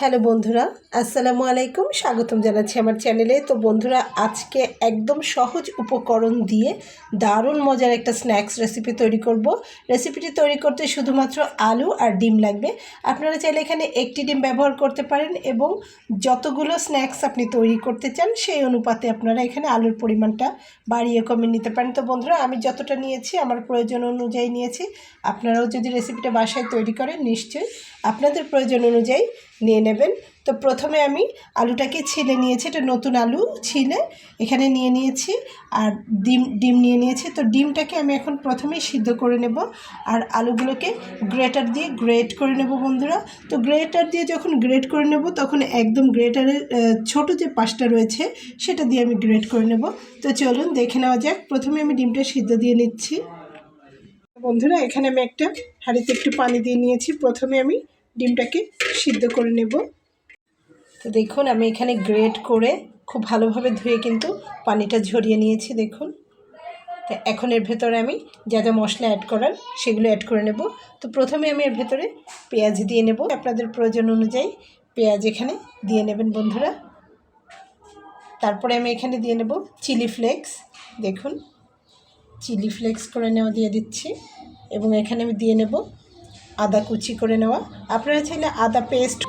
Hello বন্ধুরা, আসসালামু আলাইকুম, স্বাগতম জানাচ্ছি আমার চ্যানেলে। তো বন্ধুরা, আজকে একদম সহজ উপকরণ দিয়ে দারুণ মজার একটা স্ন্যাক্স রেসিপি তৈরি করব। রেসিপিটি তৈরি করতে শুধুমাত্র আলু আর ডিম লাগবে। আপনারা চাইলে এখানে একটি ডিম ব্যবহার করতে পারেন এবং যতগুলো স্ন্যাক্স আপনি তৈরি করতে চান, সেই অনুপাতে আপনারা এখানে আলুর পরিমাণটা বাড়িয়ে কমে নিতে পারেন। তো বন্ধুরা, আমি যতটা নিয়েছি, আমার প্রয়োজন অনুযায়ী নিয়েছি। আপনারাও যদি রেসিপিটা বাসায় তৈরি করেন, নিশ্চয়ই আপনাদের প্রয়োজন অনুযায়ী নিয়ে নেবেন। তো প্রথমে আমি আলুটাকে ছিলে নিয়েছি, এটা নতুন আলু ছিলে, এখানে নিয়ে নিয়েছি আর ডিম ডিম নিয়ে নিয়েছি। তো ডিমটাকে আমি এখন প্রথমেই সিদ্ধ করে নেব আর আলুগুলোকে গ্রেটার দিয়ে গ্রেট করে নেব বন্ধুরা। তো গ্রেটার দিয়ে যখন গ্রেট করে নেব, তখন একদম গ্রেটারের ছোট যে পাশটা রয়েছে, সেটা দিয়ে আমি গ্রেট করে নেব। তো চলুন দেখে নেওয়া যাক। প্রথমে আমি ডিমটা সিদ্ধ দিয়ে নিচ্ছি। বন্ধুরা, এখানে আমি একটা হাঁড়িতে একটু পানি দিয়ে নিয়েছি। প্রথমে আমি ডিমটাকে সিদ্ধ করে নেব। তো দেখুন, আমি এখানে গ্রেট করে খুব ভালোভাবে ধুয়ে কিন্তু পানিটা ঝরিয়ে নিয়েছি, দেখুন। তো এখন এর ভেতরে আমি যা যা মশলা অ্যাড করার সেগুলো অ্যাড করে নেব। তো প্রথমে আমি এর ভেতরে পেঁয়াজ দিয়ে নেব। আপনাদের প্রয়োজন অনুযায়ী পেঁয়াজ এখানে দিয়ে নেবেন বন্ধুরা। তারপরে আমি এখানে দিয়ে নেব চিলি ফ্লেক্স, দেখুন। চিলি ফ্লেক্স করে নেওয়া দিয়ে দিচ্ছি। এবং এখানে আমি দিয়ে নেব আদা কুচি করে নেওয়া। আপনারা চাইলে আদা পেস্ট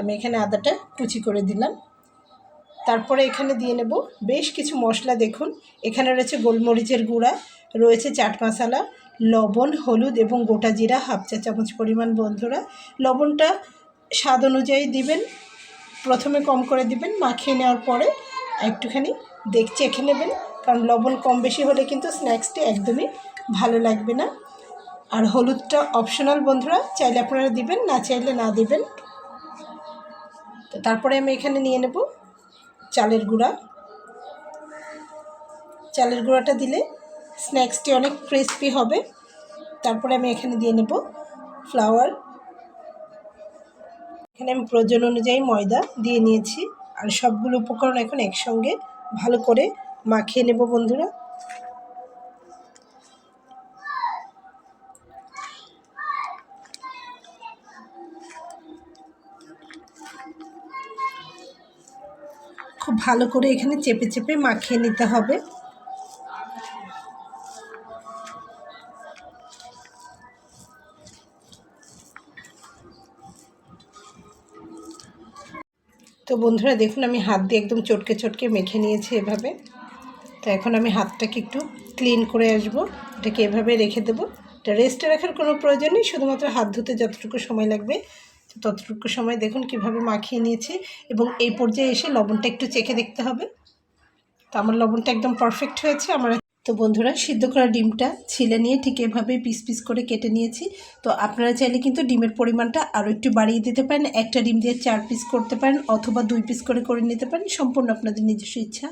আমি এখানে আদাটা কুচি করে দিলাম। তারপরে এখানে দিয়ে নেব বেশ কিছু মশলা দেখুন। এখানে রয়েছে গোলমরিচের গুঁড়া, রয়েছে চাট মশলা, লবণ, হলুদ এবং গোটা জিরা, হাফ চা চামচ পরিমাণ বন্ধুরা। লবণটা স্বাদ অনুযায়ী দিবেন, প্রথমে কম করে দিবেন, মাখিয়ে নেওয়ার পরে একটুখানি দেখ, চেখে নেবেন। কারণ লবণ কম বেশি হলে কিন্তু স্ন্যাক্সটি একদমই ভালো লাগবে না। আর হলুদটা অপশনাল বন্ধুরা, চাইলে আপনারা দিবেন, না চাইলে না দিবেন। তো তারপরে আমি এখানে নিয়ে নেব চালের গুঁড়া। চালের গুঁড়াটা দিলে স্ন্যাক্সটি অনেক ক্রিস্পি হবে। তারপরে আমি এখানে দিয়ে নেব ফ্লাওয়ার এখানে আমি প্রয়োজন অনুযায়ী ময়দা দিয়ে নিয়েছি। আর সবগুলো উপকরণ এখন একসঙ্গে ভালো করে মাখিয়ে নেব বন্ধুরা। ভালো করে এখানে চেপে চেপে মাখিয়ে নিতে হবে। তো বন্ধুরা দেখুন, আমি হাত দিয়ে একদম চটকে চটকে মেখে নিয়েছি এভাবে। তো এখন আমি হাতটাকে একটু ক্লিন করে আসব। এটাকে এভাবে রেখে দেবো। এটা রেস্টে রাখার কোনো প্রয়োজন নেই, শুধুমাত্র হাত ধুতে যতটুকু সময় লাগবে তো ততটুকু সময় দেখুন কীভাবে মাখিয়ে নিয়েছি এবং এই পর্যায়ে এসে লবণটা একটু চেখে দেখতে হবে। তো আমার লবণটা একদম পারফেক্ট হয়েছে, আমার তো বন্ধুরা সিদ্ধ করা ডিমটা ছিলে নিয়ে ঠিক এভাবে পিস পিস করে কেটে নিয়েছি। তো আপনারা চাইলে কিন্তু ডিমের পরিমাণটা আরও একটু বাড়িয়ে দিতে পারেন, একটা ডিম দিয়ে চার পিস করতে পারেন অথবা দুই পিস করে করে নিতে পারেন, সম্পূর্ণ আপনাদের নিজস্ব ইচ্ছা।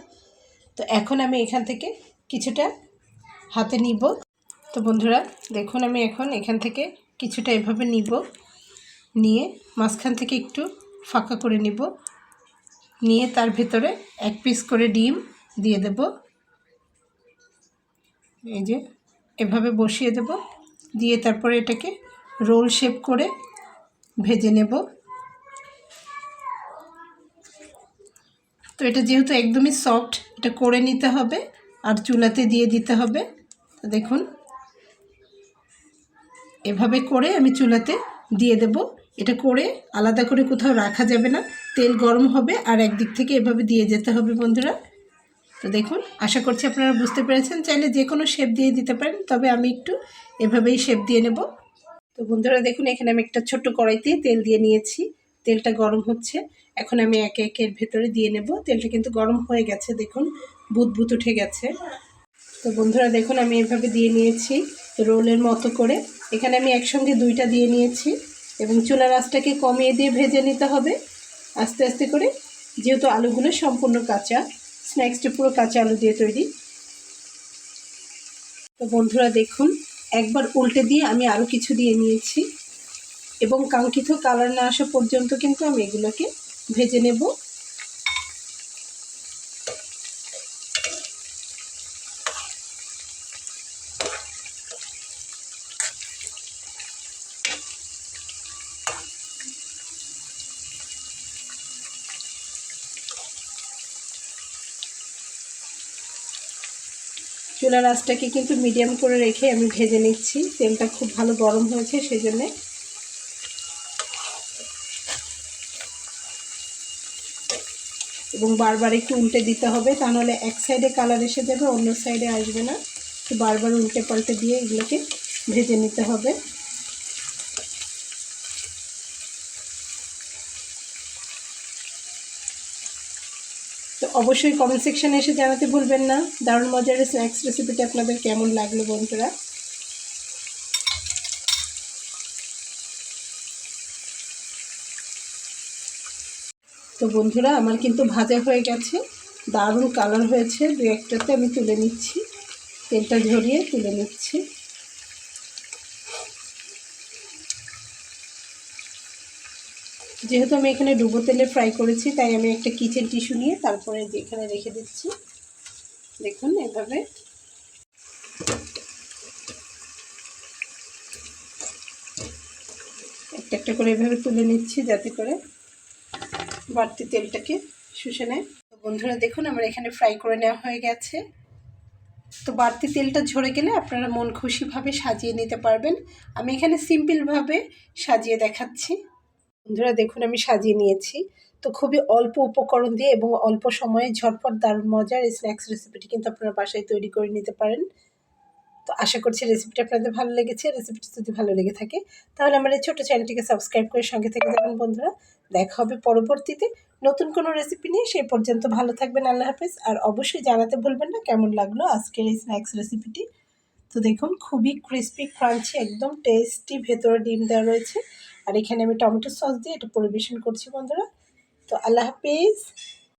তো এখন আমি এখান থেকে কিছুটা হাতে নিব। তো বন্ধুরা দেখুন আমি এখন এখান থেকে কিছুটা এভাবে নিব। নিয়ে মাঝখান থেকে একটু ফাঁকা করে নিব। নিয়ে তার ভেতরে এক পিস করে ডিম দিয়ে দেব। এই যে এভাবে বসিয়ে দেব। দিয়ে তারপরে এটাকে রোল শেপ করে ভেজে নেব। তো এটা যেহেতু একদমই সফট, এটা করে নিতে হবে আর চুলাতে দিয়ে দিতে হবে। তো দেখুন, এভাবে করে আমি চুলাতে দিয়ে দেব। এটা করে আলাদা করে কোথাও রাখা যাবে না। তেল গরম হবে আর একদিক থেকে এভাবে দিয়ে যেতে হবে বন্ধুরা। তো দেখুন, আশা করছি আপনারা বুঝতে পেরেছেন। চাইলে যে কোনো শেপ দিয়ে দিতে পারেন, তবে আমি একটু এভাবেই শেপ দিয়ে নেব। তো বন্ধুরা, দেখুন, এখানে আমি একটা ছোট্ট কড়াইতে তেল দিয়ে নিয়েছি। তেলটা গরম হচ্ছে। এখন আমি একে একের ভেতরে দিয়ে নেব। তেলটা কিন্তু গরম হয়ে গেছে, দেখুন, বুত বুত উঠে গেছে। তো বন্ধুরা, দেখুন, আমি এভাবে দিয়ে নিয়েছি রোলের মতো করে। এখানে আমি একসঙ্গে দুইটা দিয়ে নিয়েছি। এবং চুলার আঁচটাকে কমিয়ে দিয়ে ভেজে নিতে হবে। আস্তে আস্তে করে যেহেতু আলুগুলো সম্পূর্ণ কাঁচা, স্ন্যাক্সটি পুরো কাঁচা আলু দিয়ে তৈরি। তো বন্ধুরা দেখুন, একবার উল্টে দিয়ে আমি আরও কিছু দিয়ে নিয়েছি এবং কাঙ্ক্ষিত কালার না আসা পর্যন্ত কিন্তু আমি এগুলোকে ভেজে নেব। চুলার আঁচটাকে কিন্তু মিডিয়াম করে রেখে আমি ভেজে নিচ্ছি। তেলটা খুব ভালো গরম হয়েছে সেই জন্যে এবং বারবার একটু উল্টে দিতে হবে, তা নাহলে এক সাইডে কালার এসে যাবে, অন্য সাইডে আসবে না। তো বারবার উল্টে পাল্টে দিয়ে এগুলোকে ভেজে নিতে হবে। তো অবশ্যই কমেন্ট সেকশানে এসে জানাতে ভুলবেন না। দারুণ মজার স্ন্যাক্স রেসিপিটা আপনাদের কেমন লাগল বন্ধুরা? তো বন্ধুরা, আমার কিন্তু ভাজা হয়ে গেছে। দারুণ কালার হয়েছে। দু একটাতে আমি তুলে নিচ্ছি। তেলটা ঝরিয়ে তুলে নিচ্ছি। যেহেতু আমি এখানে ডুবো তেলে ফ্রাই করেছি, তাই আমি একটা কিচেন টিস্যু নিয়ে তারপরে এখানে রেখে দিচ্ছি। দেখুন এভাবে। একটা একটা করে এভাবে তুলে নিচ্ছি যাতে করে বাড়তি তেলটাকে শুষে নেয়। তো বন্ধুরা, দেখুন আমার এখানে ফ্রাই করে নেওয়া হয়ে গেছে। তো বাড়তি তেলটা ঝরে গেলে আপনারা মন খুশিভাবে সাজিয়ে নিতে পারবেন। আমি এখানে সিম্পলভাবে সাজিয়ে দেখাচ্ছি। বন্ধুরা, দেখুন আমি সাজিয়ে নিয়েছি। তো খুবই অল্প উপকরণ দিয়ে এবং অল্প সময়ে ঝটপট দারুণ মজার এই স্ন্যাক্স রেসিপিটি কিন্তু আপনারা বাসায় তৈরি করে নিতে পারেন। তো আশা করছি রেসিপিটা আপনাদের ভালো লেগেছে। রেসিপিটি যদি ভালো লেগে থাকে, তাহলে আমার এই ছোটো চ্যানেলটিকে সাবস্ক্রাইব করে সঙ্গে থেকে যাবেন বন্ধুরা। দেখা হবে পরবর্তীতে নতুন কোনো রেসিপি নিয়ে। সেই পর্যন্ত ভালো থাকবেন, আল্লাহ হাফেজ। আর অবশ্যই জানাতে ভুলবেন না কেমন লাগল আজকের এই স্ন্যাক্স রেসিপিটি তো দেখুন, খুবই ক্রিস্পি ক্রাঞ্চি একদম টেস্টি ভেতরে ডিম দেওয়া রয়েছে। আর এখানে আমি টমেটো সস দিয়ে এটা পরিবেশন করছি বন্ধুরা। তো আল্লাহ হাফিজ।